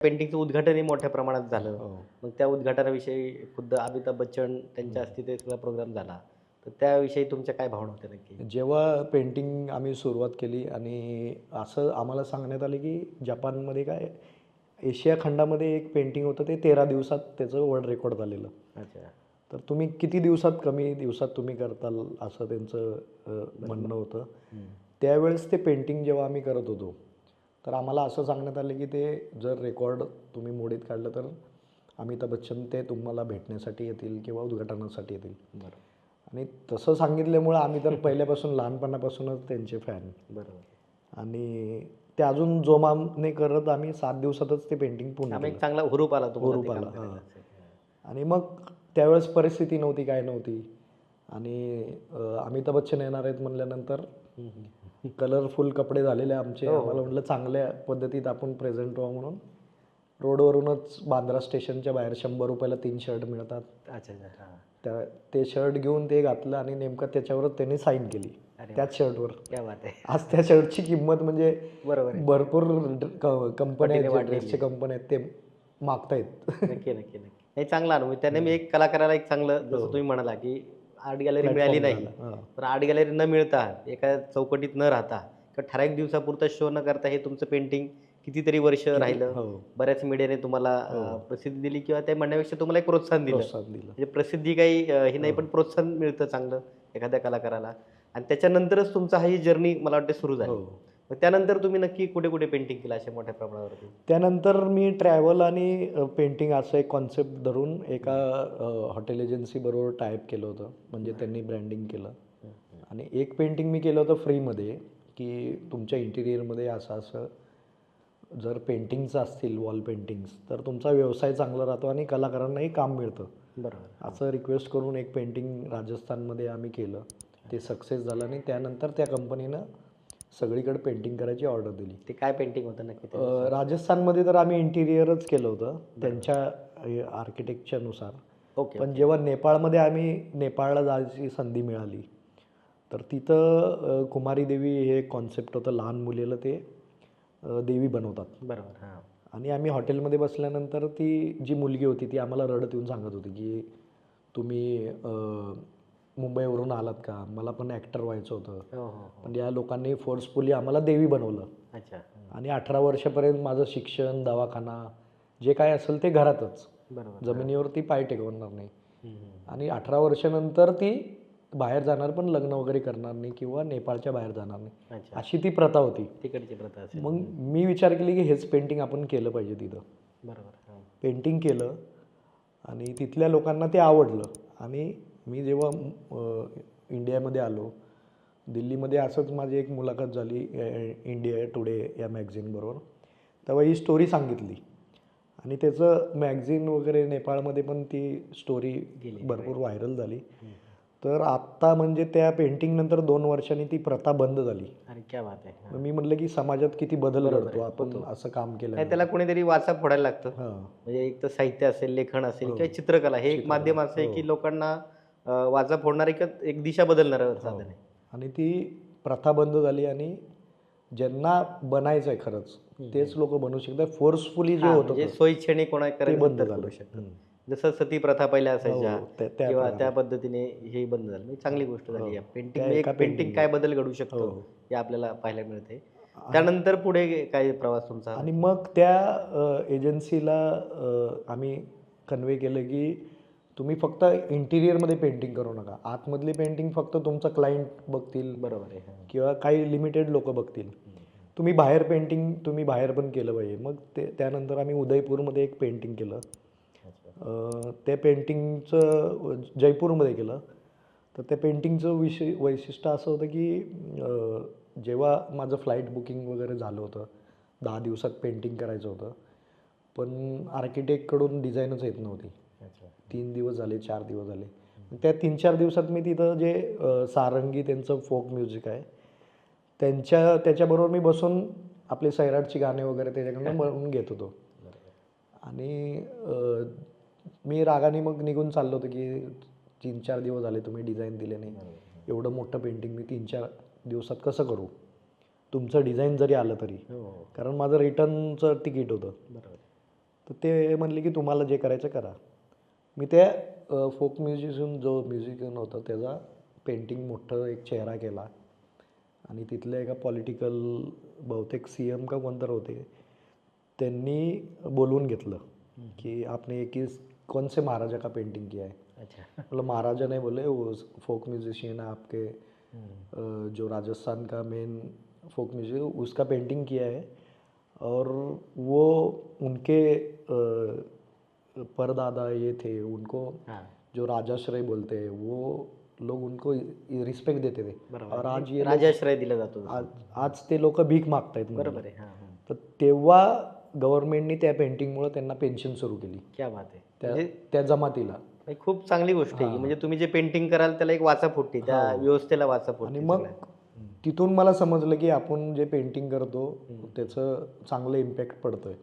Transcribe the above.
पेंटिंगचं उद्घाटनही मोठ्या प्रमाणात झालं. हो. मग त्या उद्घाटनाविषयी खुद्द अमिताभ बच्चन त्यांच्या हस्ते ते सगळा प्रोग्राम झाला. तर त्याविषयी तुमच्या काय भावना होत्या नक्की? जेव्हा पेंटिंग आम्ही सुरुवात केली आणि असं आम्हाला सांगण्यात आलं की जपानमध्ये काय एशिया खंडामध्ये एक पेंटिंग होतं ते तेरा दिवसात त्याचं वर्ल्ड रेकॉर्ड झालेलं. अच्छा. तर तुम्ही किती दिवसात कमी दिवसात तुम्ही करताल असं त्यांचं म्हणणं होतं. त्यावेळेस ते पेंटिंग जेव्हा आम्ही करत होतो तर आम्हाला असं सांगण्यात आलं की ते जर रेकॉर्ड तुम्ही मोडीत काढलं तर अमिताभ बच्चन ते तुम्हाला भेटण्यासाठी येतील किंवा उद्घाटनासाठी येतील. बरोबर आणि तसं सांगितल्यामुळं आम्ही तर पहिल्यापासून लहानपणापासूनच त्यांचे फॅन बरोबर आणि ते अजून जोमाने करत आम्ही सात दिवसातच ते पेंटिंग पूर्ण. एक चांगला हुरूप आला हुरूप ते काम आला. आणि मग त्यावेळेस परिस्थिती नव्हती काय नव्हती. आणि अमिताभ बच्चन येणार आहेत म्हणल्यानंतर कलरफुल कपडे झालेले आमचे. आम्हाला म्हटलं चांगल्या पद्धतीत आपण प्रेझेंट व्हावं म्हणून. रोडवरूनच बांद्रा स्टेशनच्या बाहेर शंभर रुपयाला तीन शर्ट मिळतात. अच्छा अच्छा हां. त्या ते शर्ट घेऊन ते घातलं आणि नेमकं त्याच्यावरच त्यांनी साईन केली. त्याच शर्टवर क्या बात आहे. आज त्या शर्टची किंमत म्हणजे बरोबर भरपूर कंपन्या आहेत ड्रेसचे कंपन्या आहेत ते मागतायत. नक्की नक्की नक्की. नाही चांगला अनुभव. त्याने मी एक कलाकाराला एक चांगलं जसं तुम्ही म्हणाला की आर्ट गॅलरी मिळाली नाही. हां. तर आर्ट गॅलरी न मिळता एका चौकटीत न राहता किंवा ठराविक दिवसापुरता शो न करता हे तुमचं पेंटिंग कितीतरी वर्ष राहिलं. हो. बऱ्याच मीडियाने तुम्हाला अं, प्रसिद्धी दिली किंवा त्या म्हणण्यापेक्षा तुम्हाला एक प्रोत्साहन दिलं. प्रोत्साहन दिलं. म्हणजे प्रसिद्धी काही हे हो. नाही पण प्रोत्साहन मिळतं चांगलं एखाद्या कलाकाराला. आणि त्याच्यानंतरच तुमचा हा ही जर्नी मला वाटते सुरू झाली. हो. मग त्यानंतर तुम्ही नक्की कुठे कुठे पेंटिंग केलं अशा मोठ्या प्रमाणावरती? त्यानंतर मी ट्रॅव्हल आणि पेंटिंग असं एक कॉन्सेप्ट धरून एका हॉटेल एजन्सीबरोबर टाईप केलं होतं. म्हणजे त्यांनी ब्रँडिंग केलं. आणि एक पेंटिंग मी केलं होतं फ्रीमध्ये की तुमच्या इंटिरियरमध्ये असं असं जर पेंटिंग्स असतील वॉल पेंटिंग्स तर तुमचा व्यवसाय चांगला राहतो आणि कलाकारांनाही काम मिळतं. बरोबर. असं रिक्वेस्ट करून एक पेंटिंग राजस्थानमध्ये आम्ही केलं. ते सक्सेस झालं आणि त्यानंतर त्या कंपनीनं सगळीकडे पेंटिंग करायची ऑर्डर दिली. ते काय पेंटिंग होतं नक्की ते? अ, राजस्थानमध्ये तर आम्ही इंटिरियरच केलं होतं. त्यांच्या आर्किटेक्चरनुसार ओके पण जेव्हा नेपाळमध्ये आम्ही नेपाळला जायची संधी मिळाली तर तिथं अ, कुमारी देवी हे कॉन्सेप्ट होतं. लहान मुलीला ते अ, देवी बनवतात. बरोबर हां. आणि आम्ही हॉटेलमध्ये बसल्यानंतर ती जी मुलगी होती ती आम्हाला रडत येऊन सांगत होती की तुम्ही अ, मुंबईवरून आलात का? मला पण ॲक्टर व्हायचं होतं. हो हो हो. पण या लोकांनी फोर्सफुली आम्हाला देवी बनवलं. अच्छा. आणि अठरा वर्षापर्यंत माझं शिक्षण दवाखाना जे काय असेल ते घरातच. बरोबर. जमिनीवरती पाय टेकवणार नाही. आणि अठरा वर्षानंतर ती बाहेर जाणार पण लग्न वगैरे करणार नाही किंवा नेपाळच्या बाहेर जाणार नाही. अशी ती प्रथा होती. तिकडची प्रथा मग मी विचार केली की हेच पेंटिंग आपण केलं पाहिजे तिथं. बरोबर पेंटिंग केलं आणि तिथल्या लोकांना ते आवडलं. आणि मी जेव्हा इंडियामध्ये आलो दिल्लीमध्ये असंच माझी एक मुलाखत झाली इंडिया टुडे या मॅगझिनबरोबर. तेव्हा ही स्टोरी सांगितली. आणि त्याचं मॅगझिन वगैरे नेपाळमध्ये पण ती स्टोरी. भरपूर व्हायरल झाली. तर आत्ता म्हणजे त्या पेंटिंग नंतर दोन वर्षांनी ती प्रथा बंद झाली. अरे क्या बात आहे. हां. मी म्हटलं की समाजात किती बदल घडतो आपण असं काम केलं. त्याला कोणीतरी वाचा फोडायला लागतं. हां. म्हणजे एक तर साहित्य असेल लेखन असेल किंवा चित्रकला हे एक माध्यम असं आहे की लोकांना वाचा फोडणार एक एक दिशा बदलणार साधन. आहे आणि ती प्रथा बंद झाली आणि ज्यांना बनायचं आहे खरंच तेच लोक बनवू शकतात. फोर्सफुली जे हां, होतं म्हणजे सोयीच्छेने कोणा ते करायचं बंद झालं. शकतात. जसं सती प्रथा पहिल्या असायच्या हो, किंवा. त्या पद्धतीने हे बंद झालं. म्हणजे चांगली गोष्ट झाली आहे पेंटिंग एक पेंटिंग काय बदल घडू शकतो हो. हे आपल्याला पाहायला मिळते. त्यानंतर पुढे काय प्रवास तुमचा? आणि मग त्या एजन्सीला आम्ही कन्वे केलं की तुम्ही फक्त इंटिरियरमध्ये पेंटिंग करू नका. आतमधली पेंटिंग फक्त तुमचा क्लायंट बघतील बरोबर आहे. किंवा काही लिमिटेड लोक बघतील. तुम्ही बाहेर पेंटिंग तुम्ही बाहेर पण केलं पाहिजे. मग ते त्यानंतर आम्ही उदयपूरमध्ये एक पेंटिंग केलं. त्या पेंटिंगचं जयपूरमध्ये केलं. तर त्या पेंटिंगचं विषय वैशिष्ट्य असं होतं की जेव्हा माझं फ्लाईट बुकिंग वगैरे झालं होतं दहा दिवसात पेंटिंग करायचं होतं. पण आर्किटेक्टकडून डिझाईनच येत नव्हती. तीन दिवस झाले चार दिवस झाले. त्या तीन चार दिवसात मी तिथं जे सारंगी त्यांचं फोक म्युझिक आहे त्यांच्या त्याच्याबरोबर मी बसून आपले सैराटची गाणे वगैरे त्याच्याकडनं म्हणून घेत होतो. आणि मी रागाने मग निघून चाललो होतो की तीन चार दिवस झाले तुम्ही डिझाईन दिले नाही. एवढं मोठं पेंटिंग मी तीन चार दिवसात कसं करू? तुमचं डिझाईन जरी आलं तरी. हो. कारण माझं रिटर्नचं तिकीट होतं. बरोबर. ते म्हणले की तुम्हाला जे करायचं करा. मी त्या फोक म्युझिशियन जो म्युझिशियन होता त्याचा पेंटिंग मोठं एक चेहरा केला. आणि तिथले एका पॉलिटिकल बहुतेक सी एम का कोणतर होते त्यांनी बोलवून घेतलं कि आपने एक कौन से महाराजा का पेंटिंग किया है? अच्छा. मतलब महाराजा नहीं बोले वो फोक म्यूजिशियन है आपके जो राजस्थान का मेन फोक म्यूजिक उसका पेंटिंग किया है और वो उनके परदादा ये थे उनको हां. जो राजाश्रय बोलते हैं वो लोग उनको रिस्पेक्ट देते थे. और आज ये राजाश्रय दिला जातो. आज आज ते लोक भीक मागतायत म्हणून. बरोबर आहे हां हां. तर तेव्हा गव्हर्नमेंटनी त्या पेंटिंगमुळे त्यांना पेन्शन सुरू केली. क्या बात आहे. त्या म्हणजे त्या जमातीला. ही खूप चांगली गोष्ट आहे. म्हणजे तुम्ही जे पेंटिंग कराल त्याला एक वाचा फुटते त्या व्यवस्थेला वाचा फुटते आणि मग तिथून मला समजलं की आपण जे पेंटिंग करतो त्याचं चांगलं इम्पॅक्ट पडतोय.